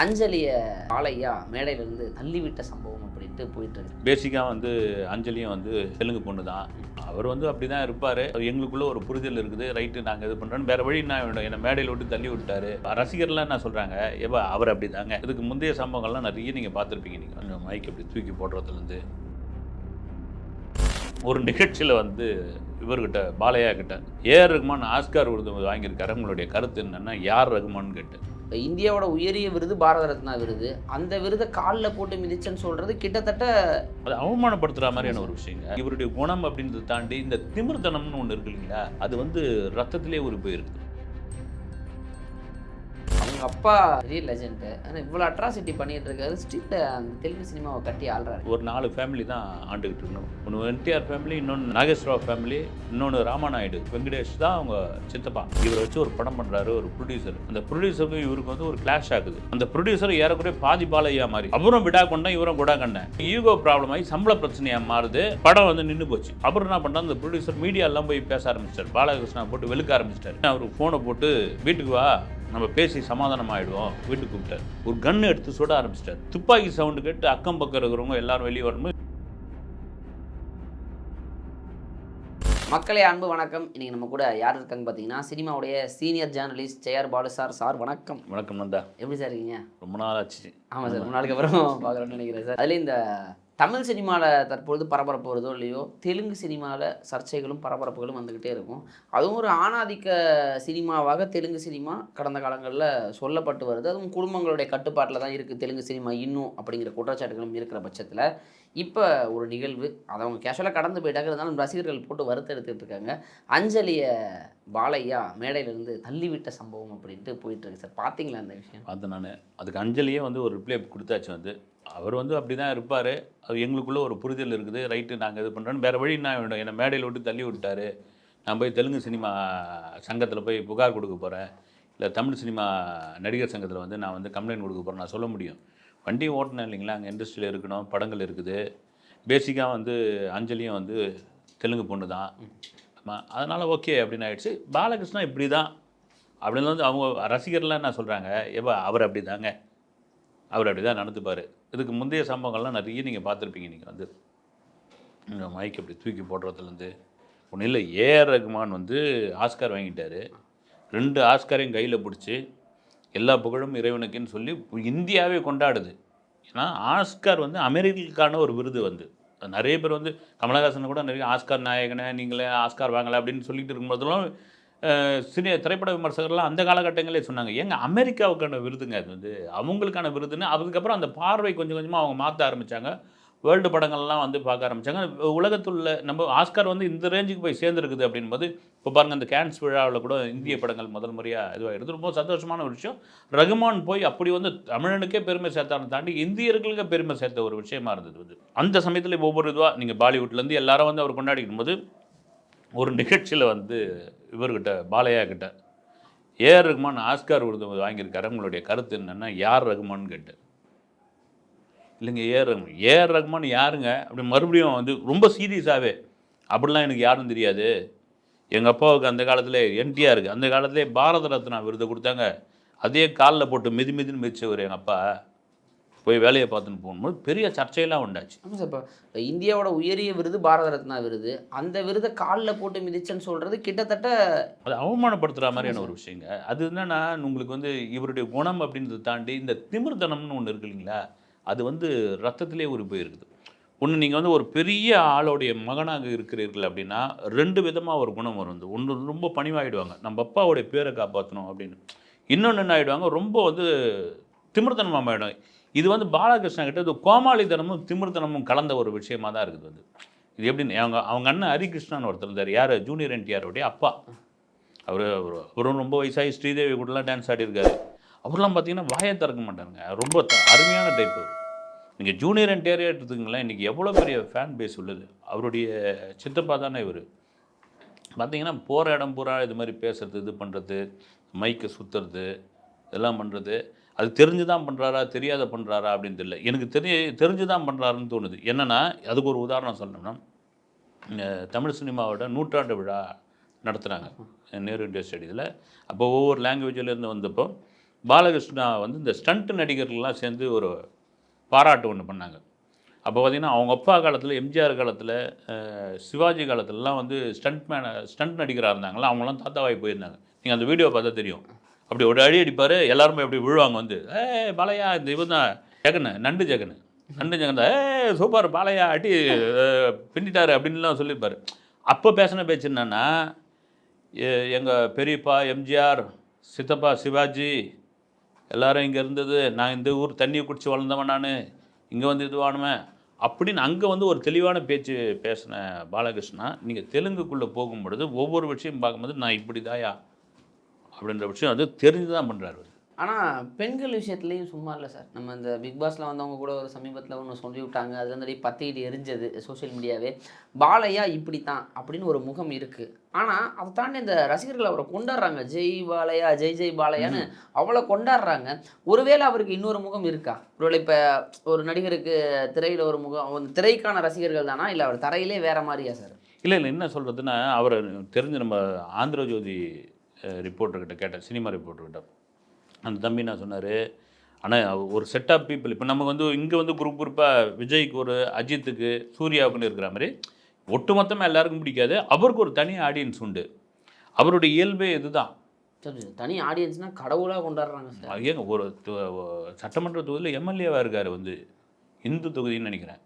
அஞ்சலியை பாலையா மேடையிலிருந்து தள்ளிவிட்ட சம்பவம் அப்படின்ட்டு போயிட்டு இருக்கு பேசிக்காக வந்து அஞ்சலியும் வந்து தெலுங்கு பொண்ணு தான் அவர் வந்து அப்படி தான் இருப்பார் எங்களுக்குள்ள ஒரு புரிதல் இருக்குது. ரைட்டு நாங்கள் இது பண்ணுறோன்னு வேறு வழி நான் என்னை மேடையில் விட்டு தள்ளி விட்டாரு ரசிகர்லாம் என்ன சொல்கிறாங்க ஏவா அவர் அப்படி தாங்க இதுக்கு முந்தைய சம்பவங்கள்லாம் நிறைய நீங்கள் பார்த்துருப்பீங்க நீங்கள் மைக் அப்படி தூக்கி போடுறதுலேருந்து. ஒரு நிகழ்ச்சியில் வந்து இவர்கிட்ட பாலையா கிட்ட ஏஆர் ரகுமான் ஆஸ்கார் விருது வாங்கியிருக்காரு. உங்களுடைய கருத்து என்னென்னா யார் ரகுமான்னு கேட்டு. இந்தியாவோட உயரிய விருது பாரத ரத்னா விருது. அந்த விருதை காலில் போட்டு மிதிச்சேன்னு சொல்றது கிட்டத்தட்ட அது அவமானப்படுத்துகிற மாதிரியான ஒரு விஷயங்க. இவருடைய குணம் அப்படின்றத தாண்டி இந்த திமிர்தனம்னு ஒன்று இருக்கு இல்லைங்களா? அது வந்து ரத்தத்திலே ஒரு போயிருக்கு. எங்கள் அப்பா பெரிய லெஜெண்ட் ஆனால் இவ்வளோ அட்ராசிட்டி பண்ணிட்டு இருக்காரு. ஸ்ட்ரீட் அந்த தெலுங்கு சினிமாவை கட்டி ஆள்றாரு. ஒரு நாலு ஃபேமிலி தான் ஆண்டுகிட்டு இருக்கணும். ஒன்று என்டிஆர் ஃபேமிலி இன்னொன்று நாகேஸ்வரராவ் ஃபேமிலி இன்னொன்று ராமநாயுடு. வெங்கடேஷ் தான் அவங்க சித்தப்பா. இவரை வச்சு ஒரு படம் பண்ணுறாரு ஒரு ப்ரொடியூசர் அந்த ப்ரொடியூசருக்கும் இவருக்கு வந்து ஒரு கிளாஷ் ஆகுது. அந்த ப்ரொடியூசர் ஏறக்குறைய பாதி பாலையா மாதிரி அவரும் விடா கொண்டா இவரும் கூட கண்டேன் ஈகோ ப்ராப்ளம் ஆகி சம்பள பிரச்சனையாக மாறுது. படம் வந்து நின்று போச்சு. அப்புறம் என்ன பண்ணா அந்த ப்ரொடியூசர் மீடியாலாம் போய் பேச ஆரம்பிச்சிட்டார். பாலகிருஷ்ணா போட்டு வெளுக்க ஆரம்பிச்சிட்டார். அவருக்கு ஃபோனை போட்டு வீட்டுக்கு வா நம்ம பேசி சமாதானம் ஆகிடுவோம் வீட்டுக்கு கூப்பிட்டார். ஒரு கன் எடுத்து சுட ஆரம்பிச்சிட்டார். துப்பாக்கி சவுண்டு கேட்டு அக்கம் பக்கம் இருக்கிறவங்க எல்லாரும் வெளியே வரும்போது மக்களே அன்பு வணக்கம். இன்னைக்கு நம்ம கூட யார் இருக்காங்க பார்த்தீங்கன்னா சினிமாவுடைய senior journalist Jayar Balu sir. Sir வணக்கம். வணக்கம் நந்தா. எப்படி சார் இருக்கீங்க? ரொம்ப நாள் ஆச்சு. ஆமாம் சார் ரொம்ப நாளுக்கு அப்புறம் பார்க்குறோன்னு நினைக்கிறேன் சார். அதுலேயும் இந்த தமிழ் சினிமாவில் தற்பொழுது பரபரப்பு வருதோ இல்லையோ தெலுங்கு சினிமாவில் சர்ச்சைகளும் பரபரப்புகளும் வந்துக்கிட்டே இருக்கும். அதுவும் ஒரு ஆணாதிக்க சினிமாவாக தெலுங்கு சினிமா கடந்த காலங்களில் சொல்லப்பட்டு வருது. அதுவும் குடும்பங்களுடைய கட்டுப்பாட்டில் தான் இருக்குது தெலுங்கு சினிமா இன்னும் அப்படிங்கிற குற்றச்சாட்டுகளும் இருக்கிற பட்சத்தில். இப்போ ஒரு நிகழ்வு அதை அவங்க கேஷுவலாக கடந்து போயிட்டாங்க இருந்தாலும் ரசிகர்கள் போட்டு வறுத்தெடுத்துட்டு இருக்காங்க. அஞ்சலியை பாலையா மேடையிலேருந்து தள்ளிவிட்ட சம்பவம் அப்படின்ட்டு போயிட்டுருக்கு சார் பார்த்தீங்களா அந்த விஷயம்? அது நான். அதுக்கு அஞ்சலியே வந்து ஒரு ரிப்ளை கொடுத்தாச்சு வந்து அவர் வந்து அப்படி தான் இருப்பார். அது எங்களுக்குள்ளே ஒரு புரிதல் இருக்குது. ரைட்டு நாங்கள் இது பண்ணுறோன்னு வேறு வழி என்ன வேணும் என்னை மேடையில் விட்டு தள்ளி விட்டார். நான் போய் தெலுங்கு சினிமா சங்கத்தில் போய் புகார் கொடுக்க போகிறேன் இல்லை தமிழ் சினிமா நடிகர் சங்கத்தில் வந்து நான் வந்து கம்ப்ளைண்ட் கொடுக்க போகிறேன் நான் சொல்ல முடியும். வண்டி ஓட்டினேன் இல்லைங்களா? அங்கே இண்டஸ்ட்ரியில் இருக்கணும் படங்கள் இருக்குது. பேசிக்காக வந்து அஞ்சலியும் வந்து தெலுங்கு பொண்ணு தான். ஆமாம் அதனால் ஓகே அப்படின்னு ஆயிடுச்சு. பாலகிருஷ்ணா இப்படி தான் அப்படின்னு வந்து அவங்க ரசிகர்லாம் என்ன சொல்கிறாங்க ஏப்பா அவர் அப்படி தாங்க அவர் அப்படி தான் நடந்துப்பார். இதுக்கு முந்தைய சம்பவங்கள்லாம் நிறைய நீங்கள் பார்த்துருப்பீங்க நீங்கள் வந்து. மைக் அப்படி தூக்கி போடுறதுலேருந்து. ஒன்றும் இல்லை ஏஆர் ரகுமான் வந்து ஆஸ்கார் வாங்கிட்டார். ரெண்டு ஆஸ்காரையும் கையில் பிடிச்சி எல்லா புகழும் இறைவனுக்குன்னு சொல்லி இந்தியாவே கொண்டாடுது. ஏன்னா ஆஸ்கார் வந்து அமெரிக்கான ஒரு விருது வந்து. நிறைய பேர் வந்து கமலஹாசன் கூட நிறைய ஆஸ்கார் நாயகனை நீங்களே ஆஸ்கார் வாங்கலை அப்படின்னு சொல்லிட்டு இருக்கும்போதெல்லாம் அஹ், சினி திரைப்பட விமர்சகர்லாம் அந்த காலகட்டங்களே சொன்னாங்க. ஏங்க அமெரிக்காவுக்கான விருதுங்க அது வந்து அவங்களுக்கான விருதுன்னு அதுக்கப்புறம் அந்த பார்வை கொஞ்சம் கொஞ்சமாக அவங்க மாற்ற ஆரம்பித்தாங்க வேர்ல்டு படங்கள்லாம் வந்து பார்க்க ஆரம்பித்தாங்க உலகத்துள்ள நம்ம ஆஸ்கார் வந்து இந்த ரேஞ்சுக்கு போய் சேர்ந்துருக்குது அப்படின்போது இப்போ பாருங்கள் அந்த கேன்ஸ் விழாவில் கூட இந்திய படங்கள் முதல் முறையாக இதுவாகிடுது ரொம்ப சந்தோஷமான ஒரு விஷயம். ரகுமான் போய் அப்படி வந்து தமிழனுக்கே பெருமை சேர்த்தாலும் தாண்டி இந்தியர்களுக்கே பெருமை சேர்த்த ஒரு விஷயமா இருந்தது வந்து அந்த சமயத்தில் ஒவ்வொரு இதுவாக நீங்கள் பாலிவுட்லேருந்து எல்லாரும் வந்து அவர் கொண்டாடிக்கும் போது ஒரு நிகழ்ச்சியில் வந்து இவர்கிட்ட பாலையா கிட்ட ஏஆர் ரகுமான் ஆஸ்கார் விருது வாங்கியிருக்காரு. உங்களுடைய கருத்து என்னென்னா யார் ரகுமான்னு கேட்டு இல்லைங்க ஏஆர் ரகுமான். ஏஆர் ரகுமான் யாருங்க? அப்படி மறுபடியும் வந்து ரொம்ப சீரியஸாகவே அப்படிலாம் எனக்கு யாரும் தெரியாது. எங்கள் அப்பாவுக்கு அந்த காலத்தில் என்டிஆருக்கு அந்த காலத்திலே பாரத ரத்னா விருது கொடுத்தாங்க. அதே காலில் போட்டு மிதி மிதின்னு மிதிச்சவர் எங்கள் அப்பா. போய் வேலையை பார்த்துன்னு போகும்போது பெரிய சர்ச்சையெல்லாம் உண்டாச்சு. ஆமாம் சார் இப்போ இந்தியாவோட உயரிய விருது பாரத ரத்னா விருது. அந்த விருதை காலில் போட்டு மிதிச்சேன்னு சொல்றது கிட்டத்தட்ட அது அவமானப்படுத்துகிற மாதிரியான ஒரு விஷயங்க. அது என்னன்னா உங்களுக்கு வந்து இவருடைய குணம் அப்படின்றத தாண்டி இந்த திமிர்த்தனம்னு ஒன்று இருக்கு இல்லைங்களா? அது வந்து ரத்தத்திலே ஒரு போயிருக்குது. ஒன்று நீங்கள் வந்து ஒரு பெரிய ஆளுடைய மகனாக இருக்கிறீர்கள் அப்படின்னா ரெண்டு விதமாக ஒரு குணம் வரும் வந்து ஒன்று ரொம்ப பணிவாகிடுவாங்க நம்ம அப்பாவுடைய பேரை காப்பாற்றணும் அப்படின்னு. இன்னொன்று என்ன ஆகிடுவாங்க ரொம்ப வந்து திமிர்த்தனமாக ஆகிடும் இது வந்து பாலகிருஷ்ணா கிட்ட இது கோமாளித்தனமும் திமிர்த்தனமும் கலந்த ஒரு விஷயமா தான் இருக்குது வந்து. இது எப்படின்னு அவங்க அவங்க அண்ணன் ஹரிகிருஷ்ணன் ஒருத்தர் இருந்தார். யார்? ஜூனியர் என்டிஆருடைய அப்பா. அவர் அவரும் ரொம்ப வயசாகி ஸ்ரீதேவி கூடலாம் டான்ஸ் ஆடிருக்காரு அவர்லாம் பார்த்தீங்கன்னா வாயை திறக்க மாட்டாருங்க. ரொம்ப த- அருமையான டைப் அவர். நீங்கள் ஜூனியர் என்டிஆரே எடுத்துக்கங்களேன் இன்றைக்கி எவ்வளோ பெரிய ஃபேன் பேஸ் உள்ளது? அவருடைய சித்தப்பா தானே இவர். பார்த்தீங்கன்னா போகிற இடம் பூரா இது மாதிரி பேசுறது இது பண்ணுறது மைக்கை சுற்றுறது இதெல்லாம் பண்ணுறது அது தெரிஞ்சு தான் பண்ணுறாரா தெரியாத பண்ணுறாரா அப்படின்னு தெரியல எனக்கு தெரிய தெரிஞ்சு தான் பண்ணுறாருன்னு தோணுது. என்னென்னா அதுக்கு ஒரு உதாரணம் சொல்லணும்னா இந்த தமிழ் சினிமாவோட நூற்றாண்டு விழா நடத்துகிறாங்க நேரு இண்டியா ஸ்டேடியத்தில். அப்போ ஒவ்வொரு லாங்குவேஜிலேருந்து வந்தப்போ பாலகிருஷ்ணா வந்து இந்த ஸ்டண்ட் நடிகர்கள்லாம் சேர்ந்து ஒரு பாராட்டு ஒன்று பண்ணாங்க. அப்போ பார்த்தீங்கன்னா அவங்க அப்பா காலத்தில் எம்ஜிஆர் காலத்தில் சிவாஜி காலத்துலலாம் வந்து ஸ்டண்ட் மேனை ஸ்டண்ட் நடிகராக இருந்தாங்களா அவங்களாம் தாத்தாவாகி போயிருந்தாங்க. நீங்கள் அந்த வீடியோ பார்த்தா தெரியும். அப்படி ஒரு அடி அடிப்பார் எல்லாருமே அப்படி விழுவாங்க வந்து ஏ பாலையா இந்த இவன் தான் ஜெகனு நண்டு ஜெகனு நண்டு ஜெகன் தான் ஏ சூப்பர் பாலையா அடி பின்னிட்டார் பின்னிட்டாரு அப்படின்லாம் சொல்லியிருப்பார். அப்போ பேசின பேச்சு என்னென்னா எங்கள் பெரியப்பா எம்ஜிஆர் சித்தப்பா சிவாஜி எல்லாரும் இங்கே இருந்தது நான் இந்த ஊர் தண்ணியை குடித்து வளர்ந்தவன் நான் இங்கே வந்து இதுவானுமே அப்படின்னு அங்கே வந்து ஒரு தெளிவான பேச்சு பேசின பாலகிருஷ்ணா நீங்கள் தெலுங்குக்குள்ளே போகும்பொழுது ஒவ்வொரு விஷயம் பார்க்கும்போது நான் இப்படி தாயா அப்படின்ற விஷயம் அது தெரிஞ்சு தான் பண்ணுறாரு ஆனால் பெண்கள் விஷயத்துலையும் சும்மா இல்லை சார். நம்ம இந்த பிக் பாஸ்ல வந்தவங்க கூட ஒரு சமீபத்தில் ஒன்று சொல்லி விட்டாங்க. அதுல அப்படியே பத்திக்கிட்டு எரிஞ்சது சோஷியல் மீடியாவே பாலையா இப்படி தான் அப்படின்னு ஒரு முகம் இருக்குது ஆனால் அதை தாண்டி இந்த ரசிகர்கள் அவரை கொண்டாடுறாங்க. ஜெய் பாலையா ஜெய் ஜெய் பாலையான்னு அவ்வளோ கொண்டாடுறாங்க. ஒருவேளை அவருக்கு இன்னொரு முகம் இருக்கா? ஒருவேளை இப்போ ஒரு நடிகருக்கு திரையில் ஒரு முகம் திரைக்கான ரசிகர்கள் தானா? இல்லை அவர் தரையிலே வேற மாதிரியா சார்? இல்லை இல்லை. என்ன சொல்கிறதுன்னா அவரை தெரிஞ்சு நம்ம ஆந்திர ஜோதி ரிப்போர்ட்டர்கிட்ட கேட்டேன். சினிமா ரிப்போர்ட்டர்கிட்ட அந்த தம்பி நான் சொன்னார்? ஆனால் ஒரு செட் ஆஃப் பீப்புள் இப்போ நமக்கு வந்து இங்கே வந்து குரூப் குரூப்பாக விஜய்க்கு ஒரு அஜித்துக்கு சூர்யாவுக்குன்னு இருக்கிற மாதிரி ஒட்டுமொத்தமாக எல்லாருக்கும் பிடிக்காது. அவருக்கு ஒரு தனி ஆடியன்ஸ் உண்டு. அவருடைய இயல்பே இதுதான். சரி தனி ஆடியன்ஸ்னா கடவுளாக கொண்டாடுறாங்க ஏங்க ஒரு சட்டமன்ற தொகுதியில் எம்எல்ஏவாக இருக்கார் வந்து. இந்து தொகுதின்னு நினைக்கிறேன்.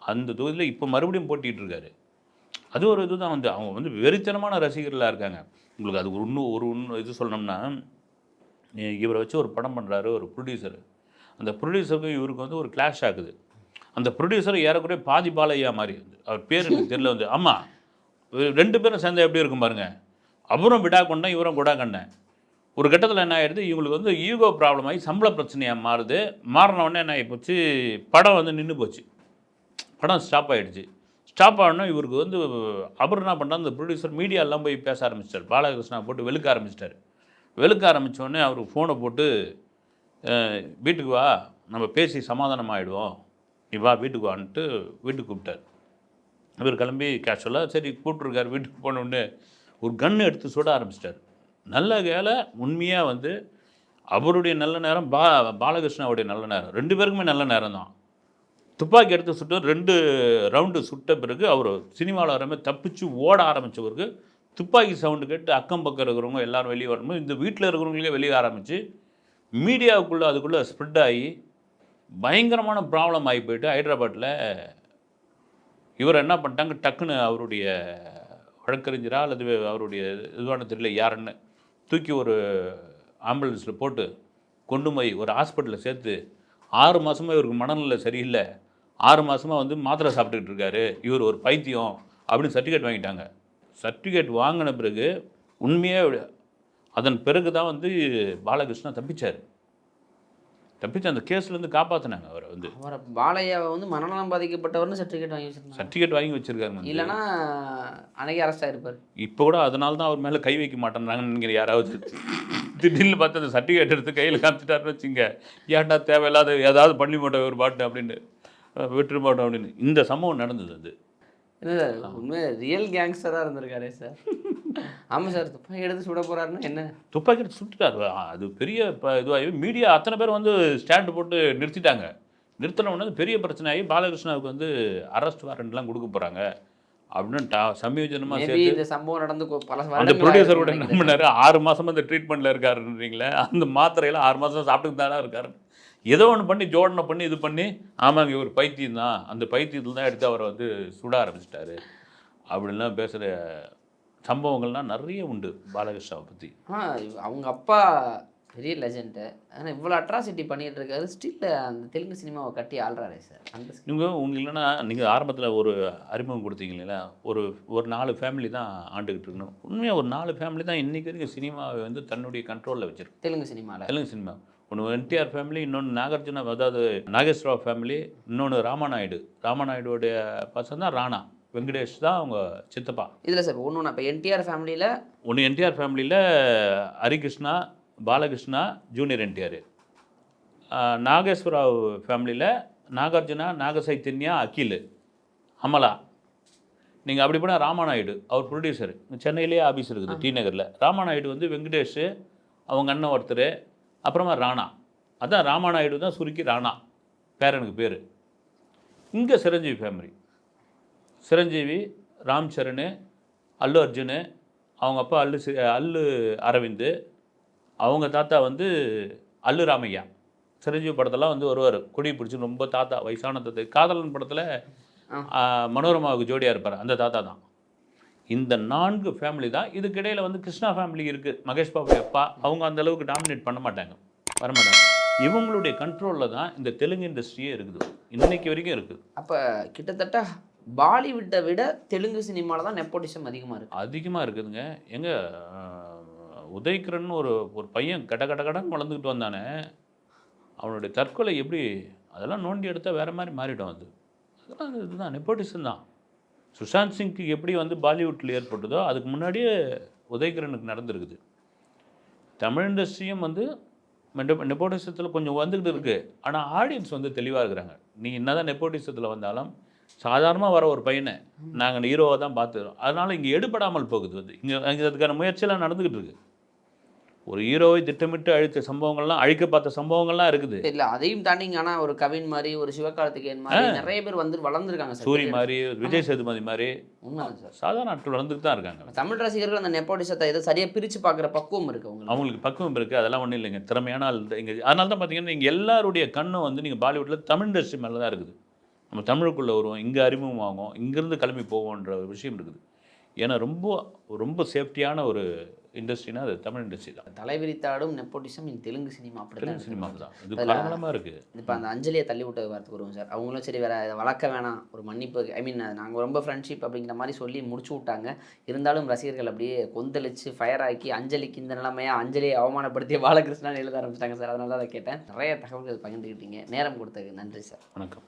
அந்த தொகுதியில் இப்போ மறுபடியும் போட்டிட்டு இருக்காரு. அது ஒரு இதுதான் வந்து. அவங்க வந்து வெறித்தனமான ரசிகர்களாக இருக்காங்க. உங்களுக்கு அது ஒரு இன்னும் ஒரு இன்னும் இது சொல்லணும்னா இவரை வச்சு ஒரு படம் பண்ணுறாரு ஒரு ப்ரொடியூசர் அந்த ப்ரொடியூசருக்கும் இவருக்கு வந்து ஒரு கிளாஷ் ஆகுது. அந்த ப்ரொடியூசர் ஏறக்குறைய பாதி பாலையா மாதிரி வந்து அவர் பேர் எனக்கு தெரியல வந்து. ஆமாம் ரெண்டு பேரும் சேர்ந்தா எப்படி இருக்கும் பாருங்க. அவரும் விடா கொண்டேன் இவரும் குடா கண்டேன் ஒரு கட்டத்தில் என்ன ஆயிடுது இவங்களுக்கு வந்து ஈகோ ப்ராப்ளம் ஆகி சம்பள பிரச்சனையாக மாறுது. மாறினவுடனே என்ன ஆகி போச்சு? படம் வந்து நின்று போச்சு. படம் ஸ்டாப் ஆகிடுச்சு ஸ்டாப் ஆகணும் இவருக்கு வந்து அவர் என்ன பண்ணுறாரு அந்த ப்ரொடியூசர் மீடியாலாம் போய் பேச ஆரம்பிச்சிட்டார். பாலகிருஷ்ணா போட்டு வெளுக்க ஆரம்பிச்சிட்டார். வெளுக்க ஆரம்பித்தோடனே அவருக்கு ஃபோனை போட்டு வீட்டுக்கு வா நம்ம பேசி சமாதானம் ஆகிடுவோம் நீ வா வீட்டுக்கு வான்ட்டு வீட்டுக்கு கூப்பிட்டார். இவர் கிளம்பி கேஷுவலாக சரி கூப்பிட்ருக்கார் வீட்டுக்கு போன உடனே ஒரு கன்று எடுத்து சுட ஆரம்பிச்சிட்டார். நல்ல வேலை உண்மையாக வந்து அவருடைய நல்ல நேரம் பா பாலகிருஷ்ணாவுடைய நல்ல நேரம். ரெண்டு பேருக்குமே நல்ல நேரம் தான். துப்பாக்கி எடுத்து சுட்டு ரெண்டு ரவுண்டு சுட்ட பிறகு அவர் சினிமாவில் வரமே தப்பிச்சு ஓட ஆரம்பித்தவருக்கு துப்பாக்கி சவுண்டு கேட்டு அக்கம் பக்கம் இருக்கிறவங்க எல்லாரும் வெளியே வரும்போது இந்த வீட்டில் இருக்கிறவங்களே வெளியே ஆரம்பித்து மீடியாவுக்குள்ளே அதுக்குள்ளே ஸ்ப்ரெட் ஆகி பயங்கரமான ப்ராப்ளம் ஆகி போயிட்டு ஹைதராபாத்தில் இவர் என்ன பண்ணிட்டாங்க? டக்குன்னு அவருடைய வழக்கறிஞரா அல்லது அவருடைய இதுவான தெரியல யாருன்னு தூக்கி ஒரு ஆம்புலன்ஸில் போட்டு கொண்டு போய் ஒரு ஹாஸ்பிட்டலில் சேர்த்து ஆறு மாதமாக இவருக்கு மனநிலை சரியில்லை. ஆறு மாதமாக வந்து மாத்திரை சாப்பிட்டுக்கிட்டு இருக்காரு. இவர் ஒரு பைத்தியம் அப்படின்னு சர்டிஃபிகேட் வாங்கிட்டாங்க. சர்டிஃபிகேட் வாங்கின பிறகு உண்மையாக அதன் பிறகு தான் வந்து பாலகிருஷ்ணா தப்பிச்சார். தப்பிச்சு அந்த கேஸ்லேருந்து காப்பாற்றினாங்க அவரை வந்து. அவரை பாலையாவை வந்து மனநலம் பாதிக்கப்பட்டவர்னு சர்டிஃபிகேட் வாங்கி வச்சிருந்தாங்க. சர்டிஃபிகேட் வாங்கி வச்சிருக்காங்க இல்லைன்னா அன்னைக்கு அரெஸ்ட் ஆயிருப்பார். இப்போ கூட அதனால தான் அவர் மேலே கை வைக்க மாட்டேன்றாங்கன்னு நினைக்கிற யாராவது திடீர்னு பார்த்து அந்த சர்டிஃபிகேட் எடுத்து கையில் காமிச்சிட்டாருன்னு வச்சுங்க. ஏன்டா தேவையில்லாத ஏதாவது பண்ணி மாட்டோம் ஒரு பாட்டு அப்படின்னு அஹ் விட்டுற மாட்டோம் அப்படின்னு. இந்த சம்பவம் நடந்தது அது. சார் உண்மையாக ரியல் கேங்ஸ்டராக இருந்திருக்காரே சார் ஆமாம் சார் துப்பாக்கி எடுத்து சுட போறாருன்னா என்ன? துப்பாக்கி எடுத்து சுட்டுட்டாரு. அது பெரிய இப்போ இதுவாகி மீடியா அத்தனை பேர் வந்து ஸ்டாண்டு போட்டு நிறுத்திட்டாங்க. நிறுத்தின உடனே அது பெரிய பிரச்சனை ஆகி பாலகிருஷ்ணாவுக்கு வந்து அரெஸ்ட் வாரண்ட்லாம் கொடுக்க போகிறாங்க அப்படின்னு சமயோஜனமாக சேர்த்து இந்த சம்பவம் நடந்து பல அந்த ப்ரொடியூசர் கூட என்ன பண்ணாரு ஆறு மாசமா அந்த ட்ரீட்மெண்ட்ல இருக்காருன்றீங்களே அந்த மாத்திரையில ஆறு மாசம் சாப்பிட்டு தானே இருக்காரு ஏதோ ஒன்று பண்ணி ஜோடனை பண்ணி இது பண்ணி ஆமாங்க இவர் பைத்தியம் தான். அந்த பைத்தியத்தில் தான் எடுத்து அவரை வந்து சுட ஆரம்பிச்சிட்டாரு. அப்படின்லாம் பேசுகிற சம்பவங்கள்லாம் நிறைய உண்டு பாலகிருஷ்ணாவை பற்றி அவங்க அப்பா பெரிய லெஜெண்டு ஆனால் இவ்வளோ அட்ராசிட்டி பண்ணிட்டு இருக்காரு. ஸ்டில் அந்த தெலுங்கு சினிமாவை கட்டி ஆள்றாரே சார் அந்த நீங்கள் உங்களுக்கு இல்லைன்னா நீங்கள் ஆரம்பத்தில் ஒரு அறிமுகம் கொடுத்தீங்க இல்லைங்களா? ஒரு ஒரு நாலு ஃபேமிலி தான் ஆண்டுகிட்டு இருக்கணும். உண்மையாக ஒரு நாலு ஃபேமிலி தான் இன்றைக்கி வரைக்கும் சினிமாவை வந்து தன்னுடைய கண்ட்ரோலில் வச்சிருக்கு. தெலுங்கு சினிமாவில் தெலுங்கு சினிமா. ஒன்று என்டிஆர் ஃபேமிலி இன்னொன்று நாகார்ஜுனா அதாவது நாகேஸ்வரராவ் ஃபேமிலி இன்னொன்று ராமநாயுடு. ராமநாயுடுவோடைய பசங்க தான் ராணா. வெங்கடேஷ் தான் அவங்க சித்தப்பா. இதில் சார் ஒன்று இப்போ என்டிஆர் ஃபேமிலியில் ஒன்று என்டிஆர் ஃபேமிலியில் ஹரிகிருஷ்ணா பாலகிருஷ்ணா ஜூனியர் என்டிஆர். நாகேஸ்வரராவ் ஃபேமிலியில் நாகார்ஜுனா நாகசைத்தன்யா அகில் அமலா. நீங்கள் அப்படி போனால் ராமாநாயுடு அவர் ப்ரொடியூசர் சென்னையிலேயே ஆஃபீஸ் இருக்குது டி நகரில். ராமாநாயுடு வந்து வெங்கடேஷ் அவங்க அண்ணன் ஒருத்தர் அப்புறமா ராணா. அதான் ராமாநாயுடு தான் சுருக்கி ராணா. பேரனுக்கு பேர். இங்கே சிரஞ்சீவி ஃபேமிலி சிரஞ்சீவி ராம் சரண் அல்லு அர்ஜுனு அவங்க அப்பா அல்லு சி- அல்லு அரவிந்து அவங்க தாத்தா வந்து அல்லு ராமையா. சிரஞ்சீவி படத்தெல்லாம் வந்து வருவார். கொடி பிடிச்சி ரொம்ப தாத்தா வயசான தாத்தா. காதலன் படத்தில் மனோரமாவுக்கு ஜோடியாக இருப்பார். அந்த தாத்தா தான். இந்த நான்கு ஃபேமிலி தான் இதுக்கிடையில் வந்து கிருஷ்ணா ஃபேமிலி இருக்குது மகேஷ் பாபு அப்பா அவங்க அந்த அளவுக்கு டாமினேட் பண்ண மாட்டாங்க. வர மாட்டாங்க. இவங்களுடைய கண்ட்ரோலில் தான் இந்த தெலுங்கு இண்டஸ்ட்ரியே இருக்குது. இன்னைக்கு வரைக்கும் இருக்குது அப்போ கிட்டத்தட்ட பாலிவுட்டை விட தெலுங்கு சினிமாவில் தான் நெப்போட்டிசம் அதிகமாக இருக்கு. அதிகமாக இருக்குதுங்க. எங்க ஆஹ், உதய்கிரண் ஒரு ஒரு பையன் கட கட கடன் வளர்ந்துக்கிட்டு வந்தானே. அவனுடைய தற்கொலை எப்படி அதெல்லாம் நோண்டி எடுத்தால் வேறு மாதிரி மாறிடும் அது. அதெல்லாம் இதுதான் நெப்போட்டிசம் தான். சுஷாந்த் சிங்க்கு எப்படி வந்து பாலிவுட்டில் ஏற்பட்டதோ அதுக்கு முன்னாடியே உதயகிரனுக்கு நடந்திருக்குது. தமிழ் இண்டஸ்ட்ரியும் வந்து நெப்போட்டிசத்தில் கொஞ்சம் வந்துக்கிட்டு இருக்குது ஆனால் ஆடியன்ஸ் வந்து தெளிவாக இருக்கிறாங்க. நீ என்னதான் நெப்போட்டிசத்தில் வந்தாலும் சாதாரணமாக வர ஒரு பையனை நாங்கள் ஹீரோவை தான் பார்த்துக்கிறோம். அதனால் இங்கே எடுபடாமல் போகுது வந்து. இங்கே அதுக்கான முயற்சியெல்லாம் நடந்துக்கிட்டு இருக்குது ஒரு ஹீரோவை திட்டமிட்டு அழித்த சம்பவங்கள்லாம் அழிக்க பார்த்த சம்பவங்கள்லாம் இருக்குது. இல்ல அதையும் தாண்டி ஆனா ஒரு கவின் மாதிரி ஒரு சிவகார்த்திகேயன் மாதிரி நிறைய பேர் வந்து வளர்ந்துருக்காங்க சார். மாதிரி விஜய் சேதுபதி மாதிரி. உண்மைதான் சாதாரண ஆட்கள் வந்துட்டு தான் இருக்காங்க. தமிழ் ரசிகர்கள் அந்த நெப்போட்டிசத்தை இதை சரியா பிரிச்சு பார்க்குற பக்குவம் இருக்கு உங்களுக்கு அவங்களுக்கு பக்குவம் இருக்குது அதெல்லாம் ஒன்றும் இல்லைங்க. திறமையான ஆள் இங்கே. அதனால தான் பார்த்தீங்கன்னா இங்கே எல்லாருடைய கண்ணும் வந்து நீங்கள் பாலிவுட்டில் தமிழ் இண்டஸ்ட்ரி மேலே தான் இருக்குது. நம்ம தமிழுக்குள்ளே வருவோம் இங்கே அறிமுகமாகும் இங்கேருந்து கிளம்பி போவோன்ற ஒரு விஷயம் இருக்குது. ஏன்னா ரொம்ப ரொம்ப சேஃப்டியான ஒரு இண்டஸ்ட்ரினா அது தமிழ் இண்டஸ்ட்ரி தான். தலைவிரித்தாடும் நெப்போட்டிசம் இன் தெலுங்கு சினிமா அப்படிதான் தெலுங்கு சினிமா தான். இது இருக்குது இப்போ அந்த அஞ்சலியை தள்ளி விட்ட வார்த்தைக்கு வருவோம் சார். அவங்களும் சரி வேற இதை வளர்க்க வேணாம். ஒரு மன்னிப்பு ஐ மீன் நாங்கள் ரொம்ப ஃப்ரெண்ட்ஷிப் அப்படிங்கிற மாதிரி சொல்லி முடிச்சு விட்டாங்க. இருந்தாலும் ரசிகர்கள் அப்படியே கொந்தளிச்சு ஃபயர் ஆக்கி அஞ்சலிக்கு இந்த நிலைமையா அஞ்சலியை அவமானப்படுத்தி பாலகிருஷ்ணன் எழுத ஆரம்பிச்சிட்டாங்க சார். அதனால தான் அதை கேட்டேன். நிறைய தகவல்கள் பகிர்ந்துக்கிட்டீங்க நேரம் கொடுத்ததுக்கு நன்றி சார். வணக்கம்.